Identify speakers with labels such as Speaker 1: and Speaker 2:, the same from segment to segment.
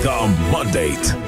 Speaker 1: The Mandate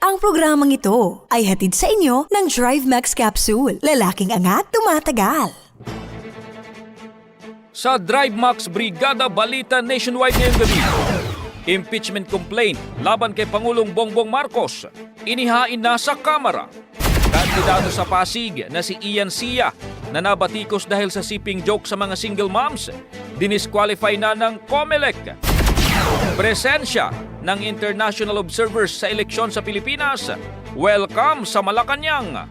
Speaker 2: Ang programang ito ay hatid sa inyo ng Drive Max Capsule. Lalaking angat, tumatagal.
Speaker 3: Sa Drive Max Brigada Balita Nationwide ngayong gabi. Impeachment complaint laban kay Pangulong Bongbong Marcos. Inihain na sa Kamara. Kandidato sa Pasig na si Ian Sia na nabatikos dahil sa siping joke sa mga single moms. Dinisqualify na ng COMELEC. Presensya ng international observers sa eleksyon sa Pilipinas. Welcome sa Malacanang.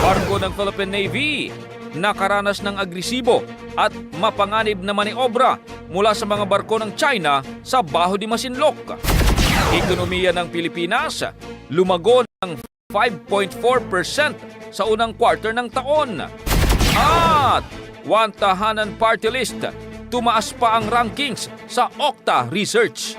Speaker 3: Barko ng Philippine Navy nakaranas ng agresibo at mapanganib na maniobra mula sa mga barko ng China sa Baho de Masinloc. Ekonomiya ng Pilipinas lumago ng 5.4% sa unang quarter ng taon. At one tahanan party list, tumaas pa ang rankings sa Okta Research.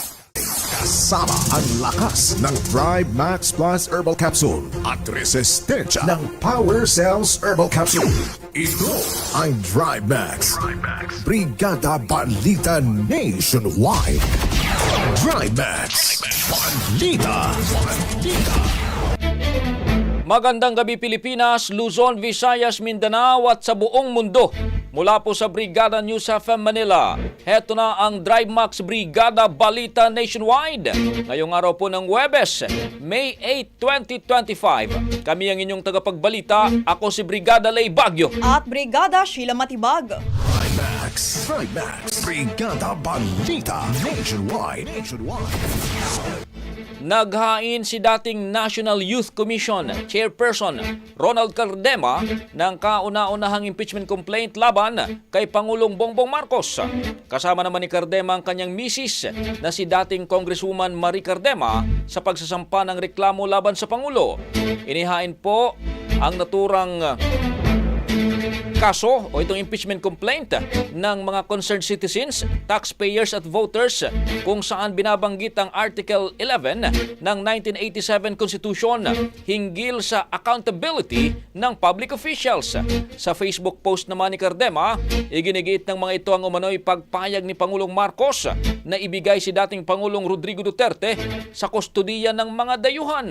Speaker 1: Kasama ang lakas ng Thrive Max Plus Herbal Capsule at resistensya ng Power Cells Herbal Capsule. Ito ang Thrive Max. Brigada Balita Nationwide. Thrive Max. Balita. Balita.
Speaker 3: Magandang gabi Pilipinas, Luzon, Visayas, Mindanao at sa buong mundo. Mula po sa Brigada News FM Manila, heto na ang Drive Max Brigada Balita Nationwide. Ngayong araw po ng Webes, May 8, 2025. Kami ang inyong tagapagbalita, ako si Brigada Lay Bagyo.
Speaker 4: At Brigada Sheila Matibag.
Speaker 1: Max, Max, Brigada Balita Nationwide. Nationwide.
Speaker 3: Naghain si dating National Youth Commission Chairperson Ronald Cardema ng kauna-unahang impeachment complaint laban kay Pangulong Bongbong Marcos. Kasama naman ni Cardema ang kanyang misis na si dating Congresswoman Marie Cardema sa pagsasampa ng reklamo laban sa Pangulo. Inihain po ang naturang kaso o itong impeachment complaint ng mga concerned citizens, taxpayers at voters kung saan binabanggit ang Article 11 ng 1987 Constitution hinggil sa accountability ng public officials. Sa Facebook post naman ni Cardema, iginigiit ng mga ito ang umano'y pagpayag ni Pangulong Marcos na ibigay si dating Pangulong Rodrigo Duterte sa kustodiya ng mga dayuhan.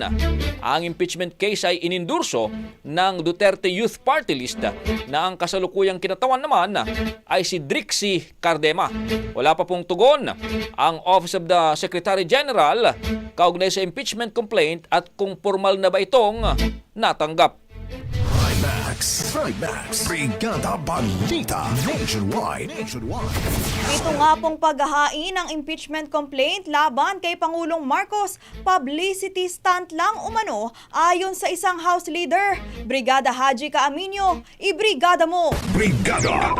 Speaker 3: Ang impeachment case ay inindurso ng Duterte Youth Party List na ang kasalukuyang kinatawan naman ay si Drixie Cardema. Wala pa pong tugon ang Office of the Secretary General kaugnay sa impeachment complaint at kung formal na ba itong natanggap.
Speaker 1: Max, Max, Brigada Balita Nationwide. Nationwide.
Speaker 4: Ito nga pong paghahain ng impeachment complaint laban kay Pangulong Marcos, publicity stunt lang umano ayon sa isang House Leader. Brigada Haji Kaaminyo, ibrigada mo!
Speaker 1: Brigada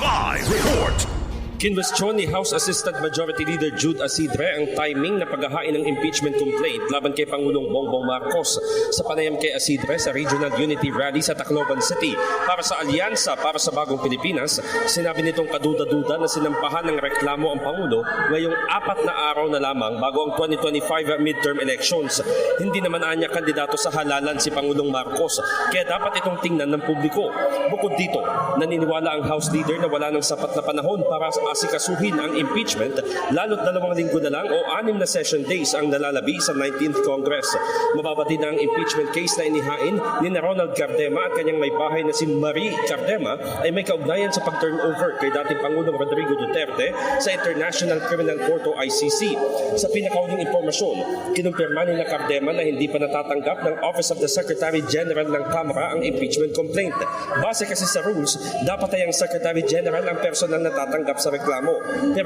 Speaker 1: Live Report.
Speaker 5: Kinwestiyon ni House Assistant Majority Leader Jude Asidre ang timing na paghahain ng impeachment complaint laban kay Pangulong Bongbong Marcos sa panayam kay Asidre sa Regional Unity Rally sa Tacloban City para sa Alyansa para sa Bagong Pilipinas. Sinabi nitong kaduda-duda na sinampahan ng reklamo ang Pangulo ngayong apat na araw na lamang bago ang 2025 midterm elections. Hindi naman anya kandidato sa halalan si Pangulong Marcos kaya dapat itong tingnan ng publiko. Bukod dito, naniniwala ang House Leader na wala ng sapat na panahon para asikasuhin ang impeachment lalo't dalawang linggo na lang o anim na session days ang nalalabi sa 19th Congress. Mababatid ang impeachment case na inihain ni na Ronald Cardema at kanyang may bahay na si Marie Cardema ay may kaugnayan sa pag-turnover kay dating Pangulong Rodrigo Duterte sa International Criminal Court o ICC. Sa pinakauling impormasyon, kinumpirma ni na Cardema na hindi pa natatanggap ng Office of the Secretary General ng Kamara ang impeachment complaint. Base kasi sa rules, dapat ay ang Secretary General ang personal na tatanggap sa reklamo.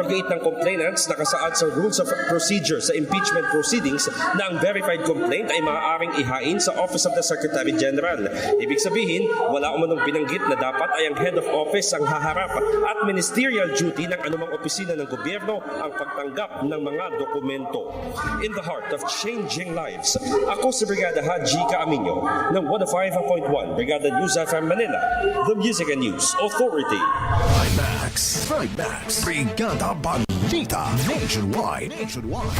Speaker 5: Gate ng complainants nakasaad sa Rules of Procedure sa impeachment proceedings na ang verified complaint ay maaaring ihain sa Office of the Secretary General. Ibig sabihin, wala umanong binanggit na dapat ay ang head of office ang haharap at ministerial duty ng anumang opisina ng gobyerno ang pagtanggap ng mga dokumento. In the heart of changing lives, ako si Brigada Haji Kaaminyo ng 105.1 Brigada News FM Manila, the Music and News Authority.
Speaker 1: Max, Max, Brigada Balita Nationwide. Nationwide.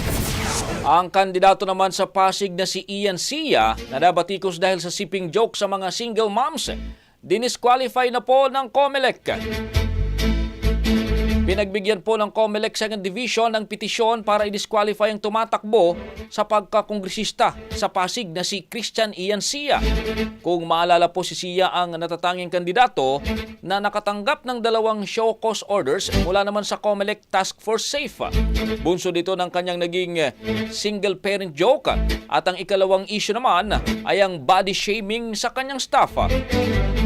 Speaker 3: Ang kandidato naman sa Pasig na si Ian Sia na nabatikos dahil sa siping joke sa mga single moms, dinisqualify na po ng COMELEC. Pinagbigyan po ng COMELEC Second Division ng petisyon para i-disqualify ang tumatakbo sa pagkakongresista sa Pasig na si Christian Ian Sia. Kung maalala po si Sia ang natatanging kandidato na nakatanggap ng dalawang show cause orders mula naman sa COMELEC Task Force SAFE. Bunso dito ng kanyang naging single parent joke at ang ikalawang issue naman ay ang body shaming sa kanyang staff.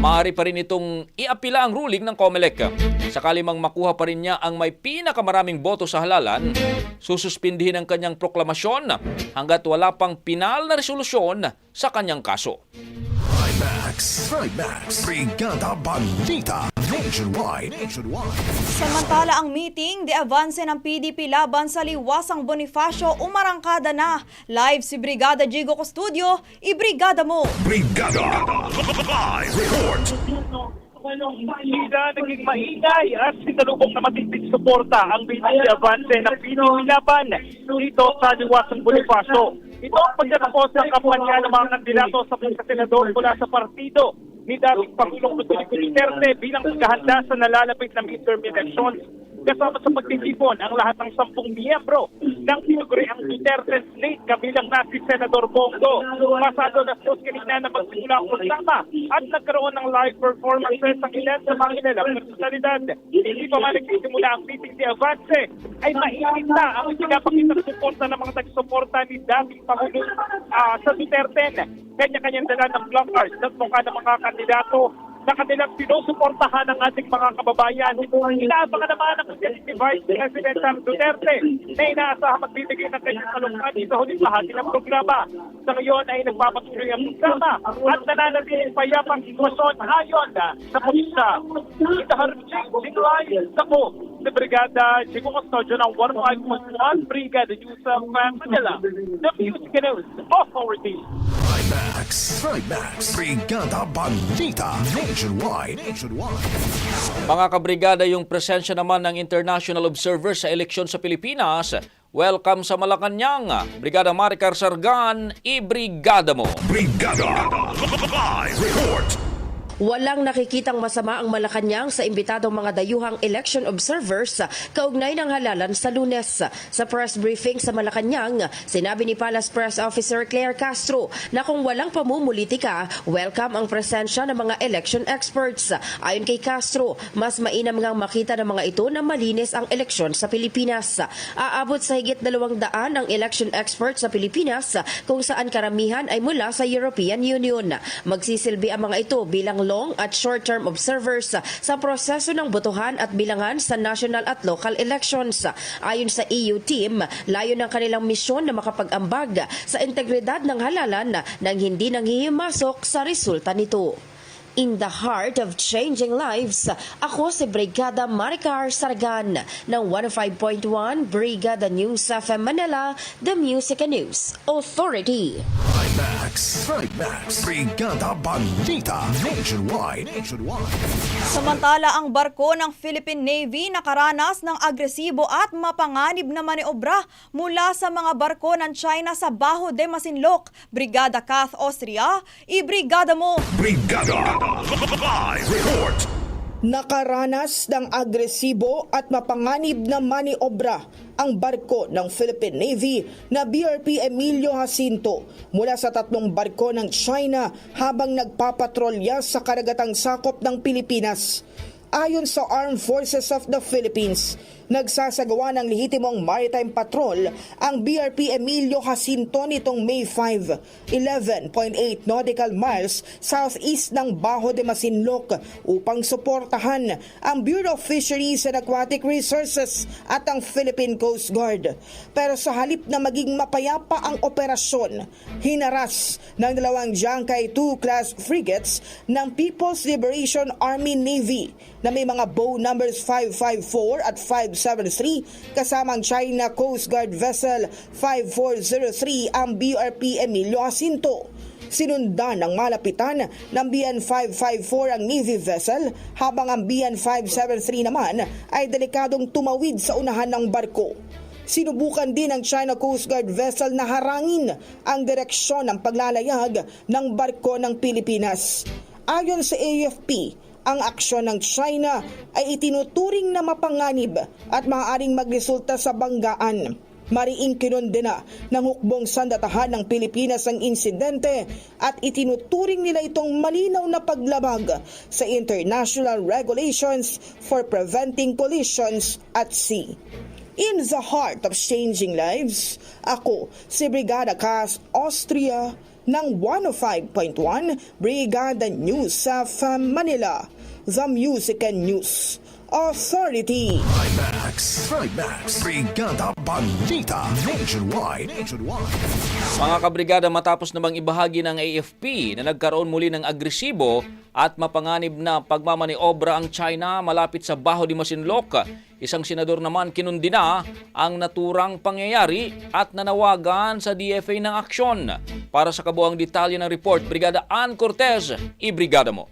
Speaker 3: Maaari pa rin itong iapila ang ruling ng COMELEC. Sakali mang makuha pa rin niya ang may pinakamaraming boto sa halalan, sususpindihin ang kanyang proklamasyon hanggat wala pang pinal na resolusyon sa kanyang kaso.
Speaker 1: Max, Max, Brigada Balita Nationwide. Nationwide.
Speaker 4: Samantala ang meeting, de avance ng PDP laban sa liwasang Bonifacio umarangkada na. Live si Brigada Jigo Custodio, ibrigada mo!
Speaker 1: Brigada Live Report.
Speaker 6: Hindi naging maingay. At sinalubong na matipid suporta ang BTC Avance ng Pinoy Laban dito sa Liwasang Bonifacio. Ito ang pagkatapos ng kampanya ng mga kandidato sa pagkasenador mula sa partido ni dating Pangulong Rodrigo Duterte bilang paghahanda sa nalalapit na midterm elections kasama sa pagtitipon ang lahat ng sampung miyembro ng tinuguriang Duterte Slate kabilang na si Senador Bongo. Pasado na dos kanina na magsimula ang programa at nagkaroon ng live performances ang ilan sa mga ilang personalidad. Hindi pa man nagsisimula ang meeting ni Avance ay mainit na ang pinapakita suporta ng mga nagsuporta ni dating Pangulo ah, sa Duterte. Kanya-kanyang dala ng placards at mukha ng mga kandidato na kanilang sinusuportahan ng ating mga kababayan. Inaabangan naman ang si Vice President Sam Duterte na inaasahang magbibigay ng kanyang kalungkati sa huling bahagi ng programa. Sa ngayon ay nagpapatuloy ang programa at nananatiling payapang sitwasyon ayon sa pulisya. Itaharap Ching Live sa po sa Brigada Chico Custodio ng 105.1 Brigada News of Manila. The Music News Authority.
Speaker 1: Trimax. Trimax. Brigada Balita. Nationwide. Nationwide.
Speaker 3: Mga kabrigada, yung presensya naman ng international observers sa eleksyon sa Pilipinas, welcome sa Malacanang. Brigada Maricar Sargan, i-brigada mo.
Speaker 1: Brigada. Live report.
Speaker 7: Walang nakikitang masama ang Malacanang sa imbitadong mga dayuhang election observers kaugnay ng halalan sa lunes. Sa press briefing sa Malacanang, sinabi ni Palace Press Officer Claire Castro na kung walang pamumulitika, welcome ang presensya ng mga election experts. Ayon kay Castro, mas mainam ngang makita ng mga ito na malinis ang eleksyon sa Pilipinas. Aabot sa higit dalawang daan ang election experts sa Pilipinas kung saan karamihan ay mula sa European Union. Magsisilbi ang mga ito bilang long at short-term observers sa proseso ng botohan at bilangan sa national at local elections. Ayon sa EU team, layo ng kanilang misyon na makapag-ambag sa integridad ng halalan nang hindi nanghihimasok sa resulta nito. In the heart of changing lives, ako si Brigada Maricar Sargan ng 105.1 Brigada News FM Manila, The Music and News Authority.
Speaker 1: Trimax. Trimax. Brigada Balita. Nationwide. Nationwide.
Speaker 4: Samantala ang barko ng Philippine Navy nakaranas ng agresibo at mapanganib na maniobra mula sa mga barko ng China sa Baho de Masinloc. Brigada Kath Austria, i-brigada mo!
Speaker 1: Brigada. Live report.
Speaker 8: Nakaranas ng agresibo at mapanganib na maniobra ang barko ng Philippine Navy na BRP Emilio Jacinto mula sa tatlong barko ng China habang nagpapatrolya sa karagatang sakop ng Pilipinas. Ayon sa Armed Forces of the Philippines, nagsasagawa ng lehitimong maritime patrol ang BRP Emilio Jacinto nitong May 5, 11.8 nautical miles southeast ng Baho de Masinloc upang suportahan ang Bureau of Fisheries and Aquatic Resources at ang Philippine Coast Guard. Pero sa halip na maging mapayapa ang operasyon, hinaras ng dalawang Jiangkai 2 class frigates ng People's Liberation Army Navy na may mga bow numbers 554 at 573 kasamang China Coast Guard Vessel 5403 ang BRP Emilio Jacinto. Sinundan ng malapitan ng BN-554 ang Navy vessel habang ang BN-573 naman ay delikadong tumawid sa unahan ng barko. Sinubukan din ng China Coast Guard vessel na harangin ang direksyon ng paglalayag ng barko ng Pilipinas. Ayon sa AFP, ang aksyon ng China ay itinuturing na mapanganib at maaaring magresulta sa banggaan. Mariing kinondena ng hukbong sandatahan ng Pilipinas ang insidente at itinuturing nila itong malinaw na paglabag sa international regulations for preventing collisions at sea. In the heart of changing lives, ako si Brigada Cas Austria ng 105.1 Brigada News sa Manila, The Music and News Authority.
Speaker 1: Trimax. Trimax. Brigada Balita. Nationwide. Nationwide.
Speaker 3: Mga kabrigada matapos namang ibahagi ng AFP na nagkaroon muli ng agresibo at mapanganib na pagmamaniobra ang China malapit sa Baho de Masinloc. Isang senador naman kinundi na ang naturang pangyayari at nanawagan sa DFA ng aksyon. Para sa kabuang detalye ng report, Brigada Ann Cortez, i-brigada mo.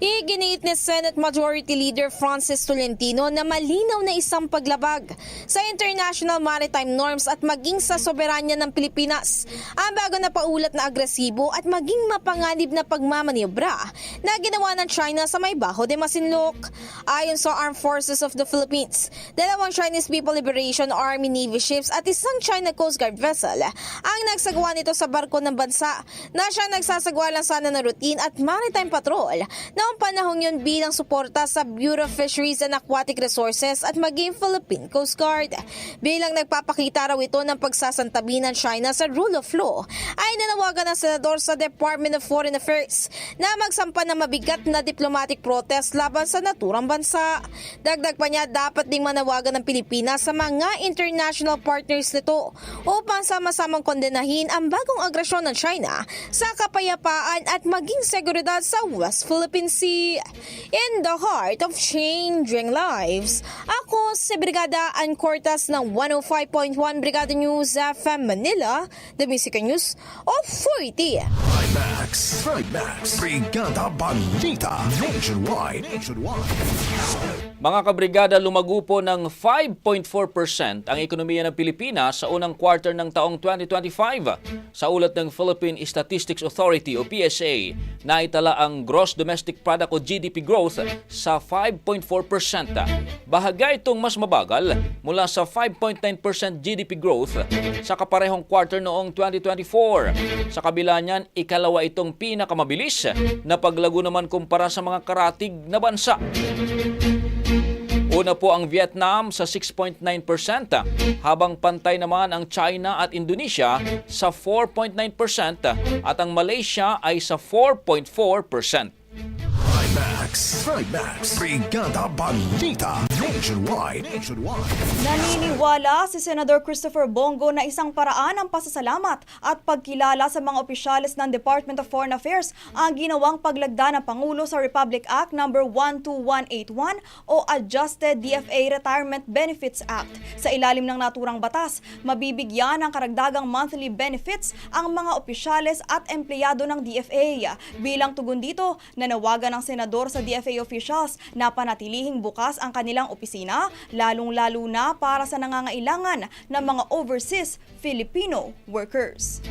Speaker 9: Iginiit ni Senate Majority Leader Francis Tolentino na malinaw na isang paglabag sa international maritime norms at maging sa soberanya ng Pilipinas ang bago na paulat na agresibo at maging mapanganib na pagmamaniobra na ginawa ng China sa may Baho de Masinloc. Ayon sa Armed Forces of the Philippines, dalawang Chinese People Liberation Army Navy ships at isang China Coast Guard vessel ang nagsagawa nito sa barko ng bansa na siya nagsasagawa lang sana ng routine at maritime patrol noong panahong yun bilang suporta sa Bureau of Fisheries and Aquatic Resources at maging Philippine Coast Guard. Bilang nagpapakita raw ito ng pagsasantabi ng China sa rule of law, ay nanawagan ng senador sa Department of Foreign Affairs na magsampa ng mabigat na diplomatic protest laban sa naturang bansa. Dagdag pa niya dapat ding manawagan ng Pilipinas sa mga international partners nito upang sama-samang kondenahin ang bagong agresyon ng China sa kapayapaan at maging seguridad sa West Philippine. In the heart of changing lives, ako si Brigada Ann Cortas ng 105.1 Brigada News FM Manila, the Music News Authority.
Speaker 1: Max, Max, Brigada Balita Nationwide. Nationwide.
Speaker 3: Mga kabrigada, lumago po ng 5.4% ang ekonomiya ng Pilipinas sa unang quarter ng taong 2025. Sa ulat ng Philippine Statistics Authority o PSA, naitala ang gross domestic product o GDP growth sa 5.4%. Bahaga itong mas mabagal mula sa 5.9% GDP growth sa kaparehong quarter noong 2024. Sa kabila niyan, ikalawa itong pinakamabilis na paglago naman kumpara sa mga karatig na bansa. Una po ang Vietnam sa 6.9% habang pantay naman ang China at Indonesia sa 4.9% at ang Malaysia ay sa 4.4%.
Speaker 1: Max, Max, Brigada Balita Nationwide. Nationwide.
Speaker 4: Naniniwala si Senador Christopher Bongo na isang paraan ng pasasalamat at pagkilala sa mga opisyalis ng Department of Foreign Affairs ang ginawang paglagda ng Pangulo sa Republic Act No. 12181 o Adjusted DFA Retirement Benefits Act. Sa ilalim ng naturang batas, mabibigyan ng karagdagang monthly benefits ang mga opisyalis at empleyado ng DFA. Bilang tugon dito, nanawagan ng senador sa DFA officials na panatilihing bukas ang kanilang opisina, lalong-lalo na para sa nangangailangan ng mga overseas Filipino workers.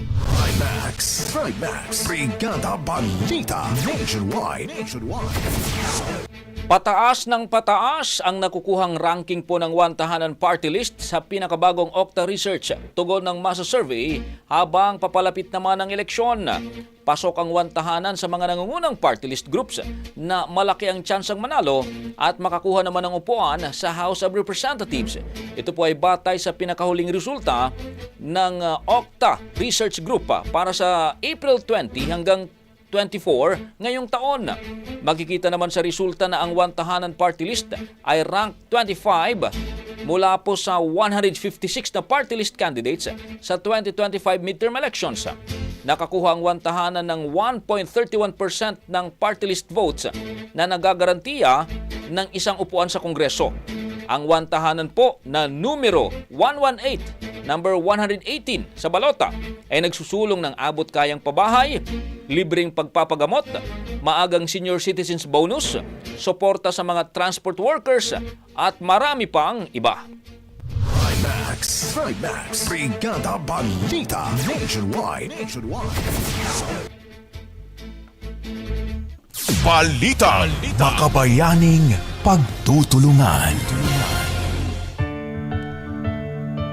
Speaker 1: Max, Max, Brigada Balita Nationwide. Nationwide.
Speaker 3: Pataas ng pataas ang nakukuhang ranking po ng One Tahanan Party List sa pinakabagong Okta Research tugon ng Masa Survey habang papalapit naman ang eleksyon. Pasok ang One Tahanan sa mga nangungunang party list groups na malaki ang tsansang manalo at makakuha naman ng upuan sa House of Representatives. Ito po ay batay sa pinakahuling resulta ng uh, Okta Research Group uh, para sa April 20 hanggang 24 ngayong taon. Makikita naman sa resulta na ang One Tahanan Party List ay rank 25 mula po sa 156 na party list candidates sa 2025 midterm elections. Nakakuha ang One Tahanan ng 1.31% ng party list votes na nagagarantiya ng isang upuan sa Kongreso. Ang One Tahanan po na numero 118, number 118 sa balota ay nagsusulong ng abot kayang pabahay, libreng pagpapagamot, maagang senior citizens bonus, suporta sa mga transport workers at marami pang iba.
Speaker 1: Max, Max, Brigada Balita Nationwide. Nationwide. Balita. Makabayaning pagtutulungan.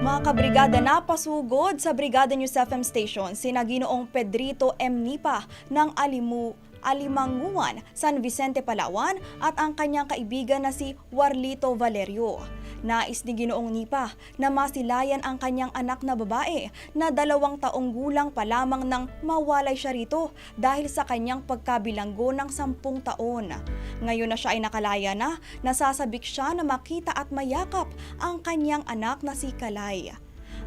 Speaker 4: Mga kabrigada na pasugod sa Brigada News FM station si Ginoong Pedrito M. Nipa ng Alimu Alimanguan, San Vicente, Palawan at ang kanyang kaibigan na si Warlito Valerio. Nais ni Ginoong Nipa na masilayan ang kanyang anak na babae na dalawang taong gulang pa lamang nang mawalay siya rito dahil sa kanyang pagkabilanggo ng sampung taon. Ngayon na siya ay nakalaya na, nasasabik siya na makita at mayakap ang kanyang anak na si Kalay.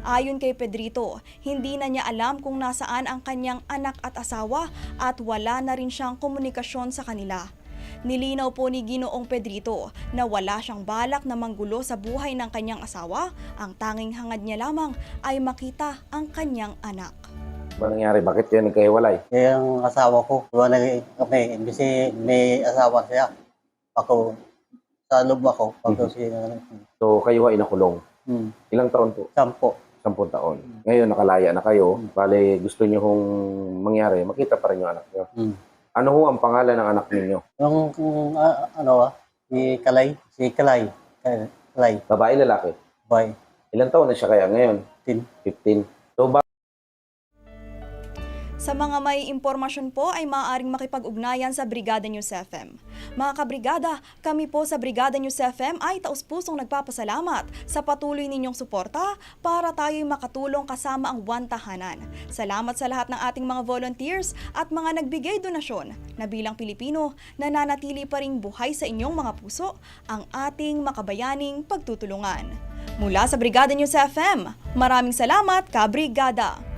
Speaker 4: Ayon kay Pedrito, hindi na niya alam kung nasaan ang kanyang anak at asawa at wala na rin siyang komunikasyon sa kanila. Nilinaw po ni Ginoong Pedrito na wala siyang balak na manggulo sa buhay ng kanyang asawa, ang tanging hangad niya lamang ay makita ang kanyang anak.
Speaker 10: Ano nangyari? Bakit kayo nagkahiwalay?
Speaker 11: Eh, ang asawa ko, wala kami, imbisi may asawa siya. Ako, sa loob ako, pag siya,
Speaker 10: So, kayo ay nakulong.
Speaker 11: hmm,
Speaker 10: Ilang taon po?
Speaker 11: sampo.
Speaker 10: Sampung taon. Ngayon, nakalaya na kayo. Bale, gusto nyo kung mangyari, makita pa rin yung anak nyo.
Speaker 11: Hmm.
Speaker 10: Ano ho ang pangalan ng anak ninyo?
Speaker 11: Yung, kung, ah, ano ah, si Kalay, si Kalay, Kalay,
Speaker 10: Babae, lalaki?
Speaker 11: bye.
Speaker 10: Ilang taon na siya kaya ngayon?
Speaker 11: 15.
Speaker 10: 15.
Speaker 4: Sa mga may impormasyon po ay maaaring makipag-ugnayan sa Brigada News FM. Mga kabrigada, kami po sa Brigada News FM ay taus-pusong nagpapasalamat sa patuloy ninyong suporta para tayo'y makatulong kasama ang One Tahanan. Salamat sa lahat ng ating mga volunteers at mga nagbigay donasyon na bilang Pilipino nananatili pa ring buhay sa inyong mga puso ang ating makabayaning pagtutulungan. Mula sa Brigada News FM, maraming salamat, kabrigada!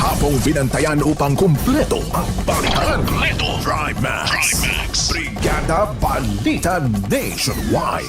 Speaker 1: Maghapong binantayan upang kumpleto ang balikan. Kumpleto. Drive Max. Brigada Balita Nationwide.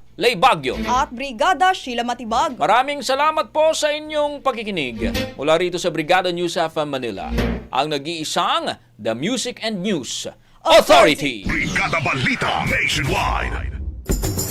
Speaker 3: Lay Bagyo.
Speaker 4: At Brigada Sheila Matibag.
Speaker 3: Maraming salamat po sa inyong pakikinig. Mula rito sa Brigada News FM Manila, ang nag-iisang The Music and News Authority.
Speaker 1: Brigada Balita Nationwide.